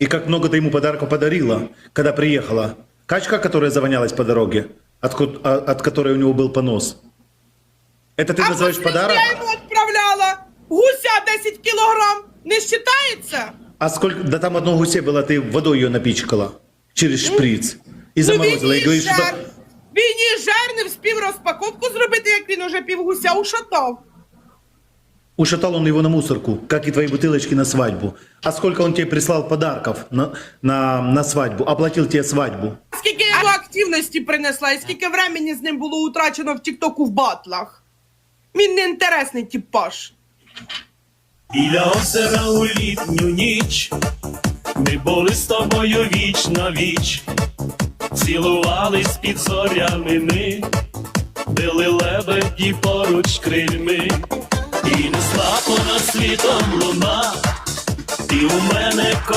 И как много ты ему подарков подарила, когда приехала. Качка, которая завонялась по дороге, от, ко- а- от которой у него был понос. Это ты а называешь посліднє подарок? я йому відправляла. Гуся 10 кілограм. Не вважається? А сколько, да там одно гусе было, ты водой ее напичкала через шприц. И Ну, заморозила. И він говоришь, її что... жер. Він її жер, не вспів розпаковку зробити, як він уже півгуся ушатав. Ушатал он его на мусорку, как и твои бутылочки на свадьбу. А сколько он тебе прислал подарков на, на, на свадьбу? Оплатил тебе свадьбу. Скільки йому активності принесла, і скільки времени з ним було утрачено в Тіктоку в батлах. Він не інтересний типаж. Біля озера у літню ніч ми були з тобою віч на віч, цілувались під зорями ми, били лебеді поруч крильми, світом луна, і у мене кохання.